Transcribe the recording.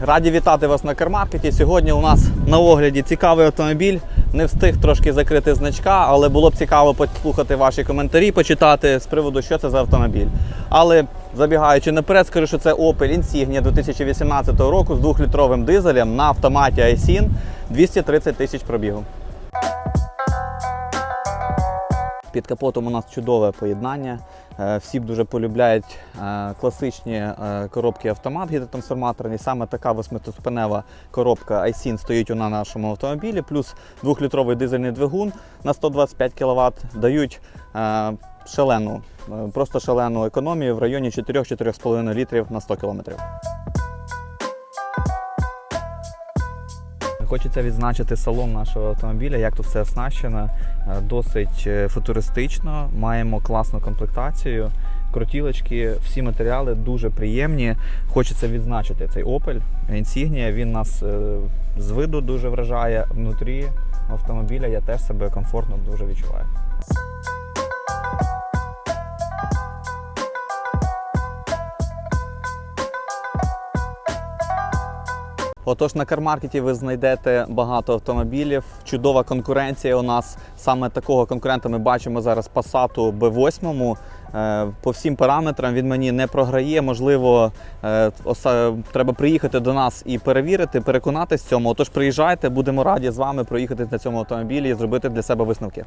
Раді вітати вас на кармаркеті. Сьогодні у нас на огляді цікавий автомобіль. Не встиг трошки закрити значка, але було б цікаво послухати ваші коментарі, почитати з приводу, що це за автомобіль. Але забігаючи наперед, скажу, що це Opel Insignia 2018 року з 2-літровим дизелем на автоматі АйСін, 230 тисяч пробігу. Під капотом у нас чудове поєднання. Е, Всі дуже полюбляють е, класичні е, коробки автомат гідротрансформаторні. Саме така восьмиступенева коробка iSIN стоїть у на нашому автомобілі, плюс 2-літровий дизельний двигун на 125 кВт дають шалену, просто шалену економію в районі 4-4,5 літрів на 100 км. Хочеться відзначити салон нашого автомобіля, як тут все оснащено. Е, Досить е, футуристично, маємо класну комплектацію, крутілочки, всі матеріали дуже приємні. Хочеться відзначити цей Opel Insignia. Він нас е, з виду дуже вражає. Внутрі автомобіля я теж себе комфортно дуже відчуваю. Отож, на кармаркеті ви знайдете багато автомобілів. Чудова конкуренція у нас. Саме такого конкурента ми бачимо зараз Passat B8. Е, По всім параметрам він мені не програє. Можливо, е, треба приїхати до нас і перевірити, переконатись в цьому. Отож, приїжджайте, будемо раді з вами проїхати на цьому автомобілі і зробити для себе висновки.